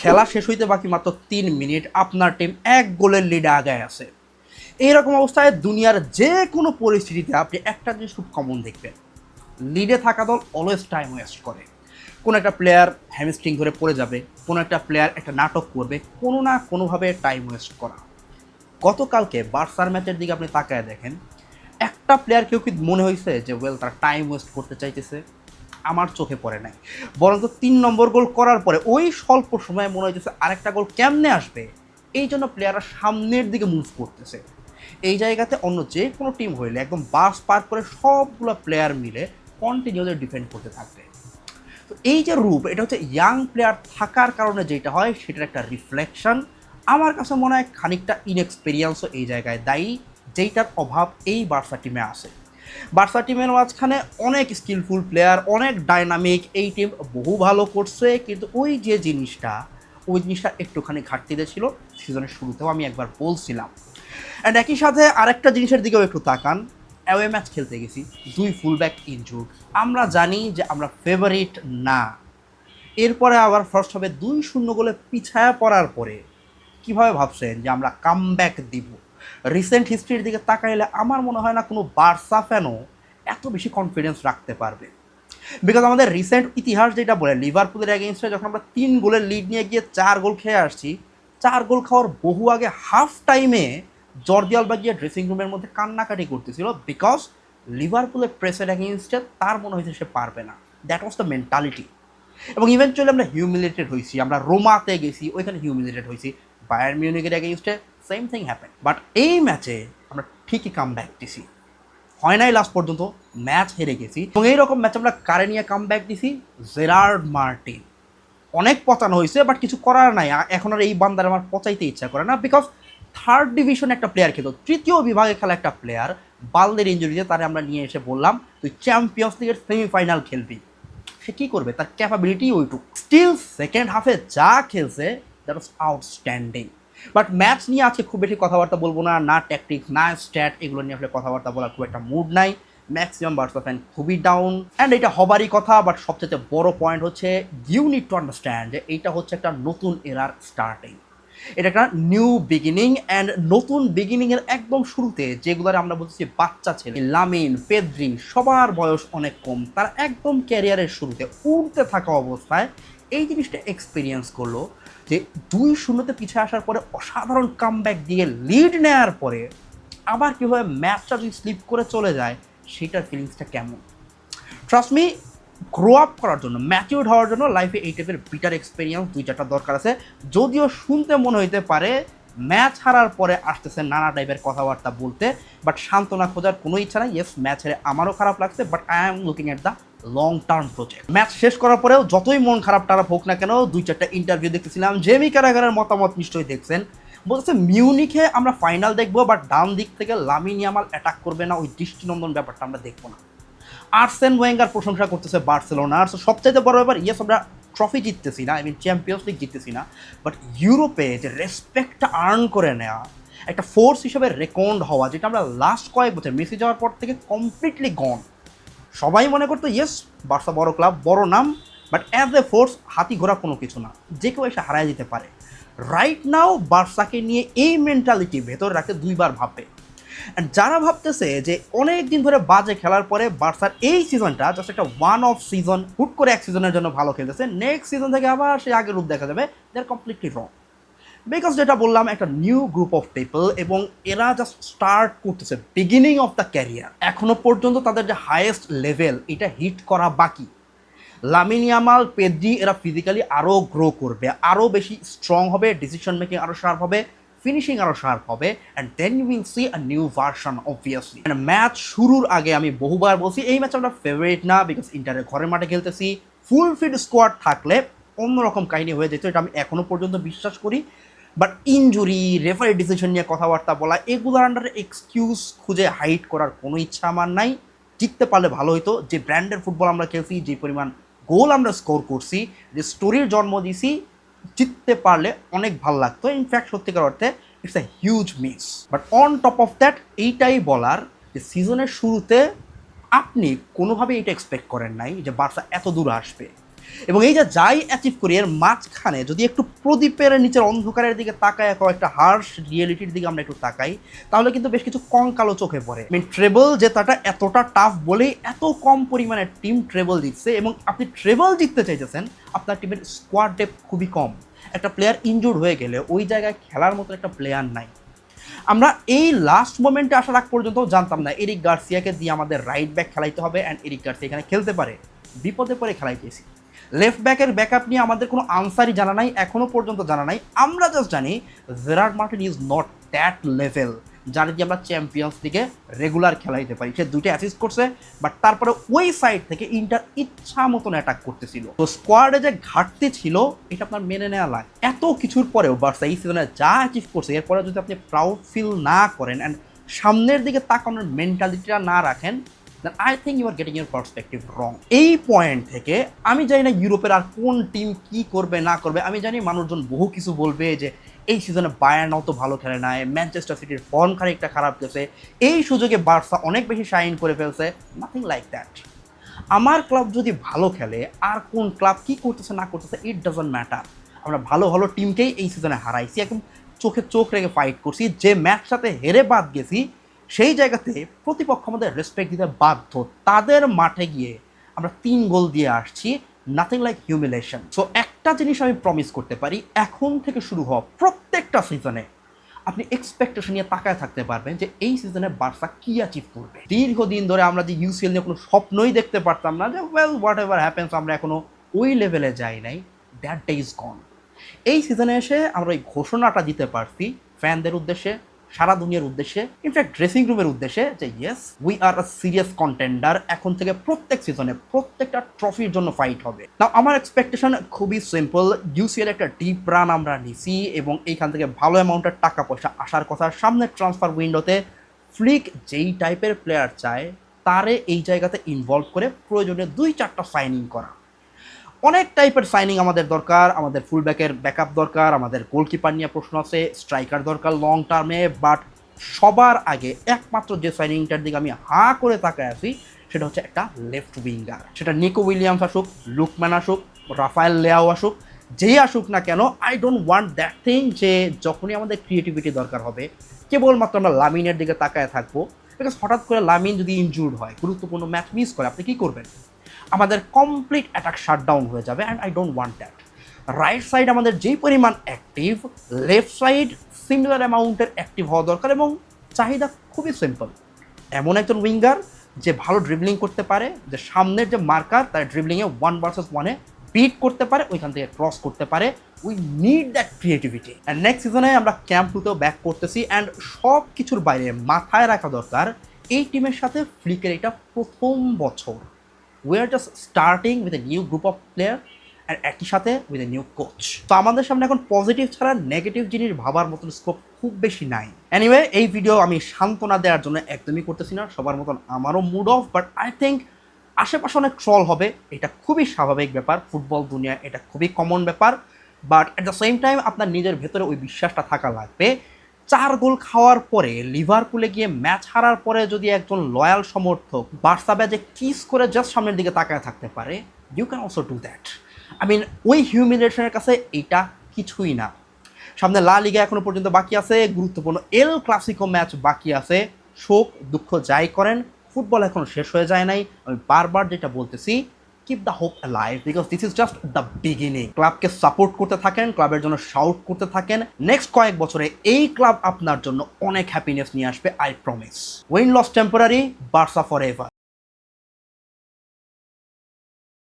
খেলা শেষ হইতে বাকি মাত্র তিন মিনিট আপনার টিম এক গোলের লিডে আগায় আছে। এইরকম অবস্থায় দুনিয়ার যে কোনো পরিস্থিতিতে আপনি একটা জিনিস খুব কমন দেখবেন। লিডে থাকা দল অলওয়েজ টাইম ওয়েস্ট করে। কোনো একটা প্লেয়ার হ্যামস্ট্রিং ধরে পড়ে যাবে, কোনো একটা প্লেয়ার একটা নাটক করবে, কোনো না কোনোভাবে টাইম ওয়েস্ট করা। গতকালকে বার্সার ম্যাচের দিকে আপনি তাকায় দেখেন, একটা প্লেয়ার কেউ কি মনে হয়েছে যে ওয়েল তারা টাইম ওয়েস্ট করতে চাইতেছে? আমার চোখে পড়ে নাই। বরঞ্চ তিন নম্বর গোল করার পরে ওই স্বল্প সময়ে মনে হইতেছে আরেকটা গোল কেমনে আসবে? এই জন্য প্লেয়াররা সামনের দিকে মুভ করতেছে। এই জায়গাতে অন্য যে কোনো টিম হইলে, একদম বাস পার করে সবগুলো প্লেয়ার মিলে কন্টিনিউসলি ডিফেন্ড করতে থাকবে। তো এই যে রূপ, এটা হচ্ছে ইয়াং প্লেয়ার থাকার কারণে যেটা হয়, সেটার একটা রিফ্লেকশন আমার কাছে মনে হয় খানিকটা ইনএক্সপিরিয়েন্সও এই জায়গায় দায়ী, যেইটার অভাব এই বার্সা টিমে আছে। বার্সা টিমের মাঝখানে অনেক স্কিলফুল প্লেয়ার অনেক ডাইনামিক এই টিম বহু ভালো করছে, কিন্তু ওই যে জিনিসটা, ওই জিনিসটা একটুখানি ঘাটতিতে ছিল সিজনের শুরুতেও আমি একবার বলছিলাম। অ্যান্ড একই সাথে আরেকটা জিনিসের দিকেও একটু তাকান অ্যাওয়ে ম্যাচ খেলতে গেছি, দুই ফুলব্যাক ইনজুর আমরা জানি যে আমরা ফেভারিট না। এরপরে আবার ফার্স্ট হবে দুই শূন্য গোলে পিছায়া পড়ার পরে, কীভাবে ভাবছেন যে আমরা কামব্যাক দিব? রিসেন্ট হিস্ট্রির দিকে তাকাইলে আমার মনে হয় না কোনো বার্সা ফ্যানও এত বেশি কনফিডেন্স রাখতে পারবে। বিকজ আমাদের রিসেন্ট ইতিহাস যেটা বলে লিভারপুলের এগেনস্টে যখন আমরা তিন গোলের লিড নিয়ে গিয়ে চার গোল খেয়ে আসছি, চার গোল খাওয়ার বহু আগে হাফ টাইমে জর্দিয়াল বা গিয়ে ড্রেসিং রুমের মধ্যে কান্নাকাটি করতেছিল বিকজ লিভারপুলের প্রেসের এগেনস্টে তার মনে হয়েছে সে পারবে না। দ্যাট ওয়াজ দ্য মেন্টালিটি এবং ইভেনচুয়ালি আমরা হিউমিলেটেড হয়েছি, আমরা রোমাতে গেছি, ওইখানে হিউমিলেটেড হয়েছি। বায়ার মিউনিকের এগেনস্টে সেম থিং হ্যাপেন বাট এই ম্যাচে আমরা ঠিকই কাম ব্যাক দিছি। হয় নাই লাস্ট পর্যন্ত ম্যাচ হেরে গেছি। এবং এইরকম ম্যাচ আমরা কারে নিয়ে কাম ব্যাক দিছি? জেরার্ড মার্টিন অনেক পচানো হয়েছে বাট কিছু করার নাই। এখন আর এই বান্দার আমার পচাইতে ইচ্ছা করে না বিকজ থার্ড ডিভিশন একটা প্লেয়ার খেলত তৃতীয় বিভাগে খেলা একটা প্লেয়ার বালদের ইঞ্জুরিতে তারে আমরা নিয়ে এসে বললাম, তুই চ্যাম্পিয়ন্স লিগের সেমিফাইনাল খেলবি। সে কী করবে? তার ক্যাপাবিলিটি ওইটুক। স্টিল সেকেন্ড হাফে যা খেলছে that was outstanding but match নিয়ে আজকে খুব বেশি কথাবার্তা বলব না না ট্যাকটিক্স না স্ট্যাট এগুলো নিয়ে আসলে কথাবার্তা বলার খুব একটা মুড নাই। ম্যাক্সিমাম বার্সা ফ্যান খুবই ডাউন অ্যান্ড এটা হবারই কথা বাট সবচেয়ে বড় পয়েন্ট হচ্ছে ইউ নিড টু আন্ডারস্ট্যান্ড যে এইটা হচ্ছে একটা নতুন এরার স্টার্টিং এটা একটা নিউ বিগিনিং অ্যান্ড নতুন বিগিনিংয়ের একদম শুরুতে যেগুলোর আমরা বলছি বাচ্চা ছেলে লামিন পেদ্রি সবার বয়স অনেক কম, তারা একদম ক্যারিয়ারের শুরুতে উঠতে থাকা অবস্থায় এই জিনিসটা এক্সপিরিয়েন্স করল। যে দুই শূন্যতে পিছিয়ে আসার পরে অসাধারণ কামব্যাক দিয়ে লিড নেওয়ার পরে আবার কীভাবে ম্যাচটা যদি স্লিপ করে চলে যায়, সেটার ফিলিংসটা কেমন? ট্রাস্ট মি গ্রো আপ করার জন্য ম্যাচিউর্ড হওয়ার জন্য লাইফে এই টাইপের বিটার এক্সপিরিয়েন্স দুই চারটা দরকার আছে। যদিও শুনতে মনে হইতে পারে ম্যাচ হারার পরে আসতেছে নানা টাইপের কথাবার্তা বলতে বাট সান্ত্বনা খোঁজার কোনো ইচ্ছা নাই। ইয়েস ম্যাচ হেরে আমারও খারাপ লাগছে but I am looking at the long term project match শেষ করার পরেও যতই মন খারাপ টারাপ হোক না কেন, দুই চারটা ইন্টারভিউ দেখতেছিলাম জেমি ক্যারাগারের মতামত নিশ্চয়ই দেখছেন। বলতেছে মিউনিখে আমরা ফাইনাল দেখব বাট ডান দিক থেকে লামিনী আমাল অ্যাটাক করবে না, ওই দৃষ্টিনন্দন ব্যাপারটা আমরা দেখব না। আর্সেন ওয়েঙ্গার প্রশংসা করতেছে বার্সেলোনার সো সবচাইতে বড় ব্যাপার ইয়েস আমরা ট্রফি জিততেছি না আই মিন চ্যাম্পিয়ন্স লিগ জিততেছি না বাট ইউরোপে যে রেসপেক্টটা আর্ন করে নেওয়া একটা ফোর্স হিসেবে রেকর্ড হওয়া, যেটা আমরা লাস্ট কয়েক বছর মেসি যাওয়ার পর থেকে কমপ্লিটলি গন সবাই মনে করতো ইয়েস বার্সা বড় ক্লাব, বড় নাম বাট অ্যাজ এ ফোর্স হাতি ঘোরা কোনো কিছু না। যে কেউ এসে হারায় যেতে পারে। রাইট নাও বার্সাকে নিয়ে এই মেন্টালিটি ভেতর রাখতে দুইবার ভাববে। And যারা ভাবতেছে যে অনেক দিন ধরে বাজে খেলার পরে বার্সার এই সিজনটা জাস্ট একটা ওয়ান অফ সিজন হুট করে এক সিজনের জন্য ভালো খেলতেছে নেক্সট সিজন থেকে আবার সেই আগের রূপ দেখা যাবে দে আর কমপ্লিটলি রং বিকজ যেটা বললাম, একটা নিউ গ্রুপ অফ পিপল এবং এরা জাস্ট স্টার্ট করতেছে বিগিনিং অফ দ্য ক্যারিয়ার এখনও পর্যন্ত তাদের যে হাইয়েস্ট লেভেল এটা হিট করা বাকি। লামিনিয়ামাল পেদ্রি, এরা ফিজিক্যালি আরও গ্রো করবে আরও বেশি স্ট্রং হবে ডিসিশন মেকিং আরও শার্প হবে ফিনিশিং আরও শার্প হবে and then you will see a new version obviously match শুরুর আগে আমি বহুবার বলছি, এই ম্যাচ আমরা ফেভারিট না বিকজ ইন্টারের ঘরের মাঠে খেলতেছি। ফুল ফিট স্কোয়াড থাকলে অন্যরকম কাহিনী হয়ে যেত, এটা আমি এখনও পর্যন্ত বিশ্বাস করি। বাট ইনজুরি রেফারি ডিসিশন নিয়ে কথাবার্তা বলা, এগুলোর আন্ডারে এক্সকিউজ খুঁজে হাইট করার কোনো ইচ্ছা আমার নাই। জিততে পারলে ভালো হতো যে ব্র্যান্ডের ফুটবল আমরা খেলছি, যে পরিমাণ গোল আমরা স্কোর করছি, যে স্টোরির জন্ম দিছি, জিততে পারলে অনেক ভালো লাগতো। ইনফ্যাক্ট সত্যিকার অর্থে it's a huge miss but on top of that এইটাই বলার যে সিজনের শুরুতে আপনি কোনোভাবেই এটা এক্সপেক্ট করেন নাই যে বার্সা এত দূর আসবে। এবং এই যে যাই অ্যাচিভ করি, এর মাঝখানে যদি একটু প্রদীপের নিচের অন্ধকারের দিকে তাকায় একটা হার্শ রিয়েলিটির দিকে আমরা একটু তাকাই, তাহলে কিন্তু বেশ কিছু কঙ্কালো চোখে পড়ে। মিন ট্রেবল জেতাটা এতটা টাফ বলেই এত কম পরিমাণে টিম ট্রেবল জিতছে এবং আপনি ট্রেবল জিততে চাইতেছেন, আপনার টিমের স্কোয়াড ডেপ খুবই কম। একটা প্লেয়ার ইনজুর্ড হয়ে গেলে ওই জায়গায় খেলার মতো একটা প্লেয়ার নাই। আমরা এই লাস্ট মোমেন্টে আসার আগ পর্যন্ত জানতাম না এরিক গার্সিয়াকে দিয়ে আমাদের রাইট ব্যাক খেলাইতে হবে অ্যান্ড এরিক গার্সিয়া এখানে খেলতে পারে। বিপদে পড়ে খেলাইতেছি। লেফট ব্যাকের ব্যাকআপ নিয়ে আমাদের কোনো আনসারই জানা নাই এখনও পর্যন্ত জানা নাই। আমরা জাস্ট জানি Gerard Martin is not that level যার দিয়ে আমরা চ্যাম্পিয়ন্স লিগে রেগুলার খেলাইতে পারি। সে দুইটা অ্যাসিস্ট করছে বাট তারপরে ওই সাইড থেকে ইন্টার ইচ্ছা মতন অ্যাটাক করতেছিল। তো স্কোয়াডে যে ঘাটতি ছিল, এটা আপনার মেনে নেওয়া লাগে এত কিছুর পরেও বার্সা এই সিজনে যা অ্যাচিভ করছে, এরপরে যদি আপনি প্রাউড ফিল না করেন অ্যান্ড সামনের দিকে তাকানোর মেন্টালিটিটা না রাখেন then I think you are getting your perspective wrong এই পয়েন্ট থেকে আমি জানি না ইউরোপের আর কোন টিম কি করবে, না করবে। আমি জানি মানুষজন বহু কিছু বলবে যে, এই সিজনে বায়ার্ন অত ভালো খেলে নাই ম্যানচেস্টার সিটির ফর্ম খানিকটা খারাপ গেছে। এই সুযোগে বার্সা অনেক বেশি শাইন করে ফেলছে। নাথিং লাইক দ্যাট আমার ক্লাব যদি ভালো খেলে, আর কোন ক্লাব কি করতেছে, না করতেছে ইট ডাজন্ট ম্যাটার আমরা ভালো ভালো টিমকেই এই সিজনে হারাইছি। একদম চোখে চোখ রেখে ফাইট করছি। যে ম্যাচটাতে হেরে বাদ গেছি সেই জায়গাতে প্রতিপক্ষ আমাদের রেসপেক্ট দিতে বাধ্য। তাদের মাঠে গিয়ে আমরা তিন গোল দিয়ে আসছি নাথিং লাইক হিউমিলেশন সো একটা জিনিস আমি প্রমিস করতে পারি, এখন থেকে শুরু হওয়া প্রত্যেকটা সিজনে আপনি এক্সপেকটেশন নিয়ে তাকায় থাকতে পারবেন যে এই সিজনে বার্সা কি অ্যাচিভ করবে। দীর্ঘদিন ধরে আমরা যে ইউসিএল নিয়ে কোনো স্বপ্নই দেখতে পারতাম না যে ওয়েল হোয়াট এভার হ্যাপেন্স আমরা এখনও ওই লেভেলে যাই নাই দ্যাট ডে ইজ গন এই সিজনে এসে আমরা ওই ঘোষণাটা দিতে পারছি ফ্যানদের উদ্দেশ্যে সারা দুনিয়ার উদ্দেশ্যে ইনফ্যাক্ট ড্রেসিং রুমের উদ্দেশ্যে যে yes we are a serious contender এখন থেকে প্রত্যেক সিজনে প্রত্যেকটা ট্রফির জন্য ফাইট হবে। না আমার এক্সপেকটেশন খুবই সিম্পল ইউসিএল একটা ডিপ রান আমরা নিছি এবং এইখান থেকে ভালো অ্যামাউন্টের টাকা পয়সা আসার কথা। সামনে ট্রান্সফার উইন্ডোতে ফ্লিক যেই টাইপের প্লেয়ার চায়, তারে এই জায়গাতে ইনভলভ করে প্রয়োজনে দুই চারটা সাইনিং করা। অনেক টাইপের সাইনিং আমাদের দরকার, আমাদের ফুলব্যাকের ব্যাকআপ দরকার, আমাদের গোলকিপার নিয়ে প্রশ্ন আছে স্ট্রাইকার দরকার লং টার্মে বাট সবার আগে একমাত্র যে সাইনিংটার দিকে আমি হা করে তাকায় আছি, সেটা হচ্ছে একটা লেফট উইঙ্গার সেটা নিকো উইলিয়ামস আসুক লুকম্যান আসুক রাফায়েল লেয়াও আসুক, যেই আসুক না কেন I don't want that thing যে যখনই আমাদের ক্রিয়েটিভিটি দরকার হবে, কেবলমাত্র আমরা লামিনের দিকে তাকায় থাকব বিকজ হঠাৎ করে লামিন যদি ইনজুর্ড হয়, গুরুত্বপূর্ণ ম্যাচ মিস করে, আপনি কী করবেন? আমাদের কমপ্লিট অ্যাটাক শাটডাউন হয়ে যাবে and I don't want that right side আমাদের যেই পরিমাণ অ্যাক্টিভ লেফট সাইড সিমিলার অ্যামাউন্টের অ্যাক্টিভ হওয়া দরকার এবং চাহিদা খুবই সিম্পল এমন একজন উইঙ্গার যে ভালো ড্রিবলিং করতে পারে, যে সামনের যে মার্কার তার ড্রিবলিংয়ে ওয়ান ভার্সেস ওয়ানে বিট করতে পারে, ওইখান থেকে ক্রস করতে পারে। We need that creativity and next সিজনে আমরা ক্যাম্প টুতেও ব্যাক করতেছি অ্যান্ড সব কিছুর বাইরে মাথায় রাখা দরকার, এই টিমের সাথে ফ্লিকের এটা প্রথম বছর। We are just starting with a new group of player and একই সাথে উইথ এ নিউ কোচ তো আমাদের সামনে এখন পজিটিভ ছাড়া নেগেটিভ জিনিস ভাবার মতন স্কোপ খুব বেশি নাই। এনিওয়ে এই ভিডিও আমি সান্ত্বনা দেওয়ার জন্য একদমই করতেছি না। সবার মতন আমারও mood off but I think আশেপাশে অনেক ট্রল হবে। এটা খুবই স্বাভাবিক ব্যাপার। ফুটবল দুনিয়া এটা খুবই কমন ব্যাপার। But at the same time আপনার নিজের ভেতরে ওই বিশ্বাসটা থাকা লাগবে চার গোল খাওয়ার পরে লিভারপুলে গিয়ে ম্যাচ হারার পরে যদি একজন লয়াল সমর্থক বার্সা ব্যাজে কিস করে জাস্ট সামনের দিকে তাকায় থাকতে পারে you can also do that I mean ওই হিউমিলেশনের কাছে এটা কিছুই না। সামনে লা লিগা এখনও পর্যন্ত বাকি আছে, গুরুত্বপূর্ণ এল ক্লাসিকো ম্যাচ বাকি আছে। শোক, দুঃখ যাই করেন, ফুটবল এখনও শেষ হয়ে যায় নাই। আমি বারবার যেটা বলতেছি keep the hope life because this is just the beginning ক্লাবকে সাপোর্ট করতে থাকেন ক্লাবের জন্য শাউট করতে থাকেন। নেক্সট কয়েক বছরে এই ক্লাব আপনার জন্য অনেক হ্যাপিনেস নিয়ে আসবে I promise win loss temporary Barca forever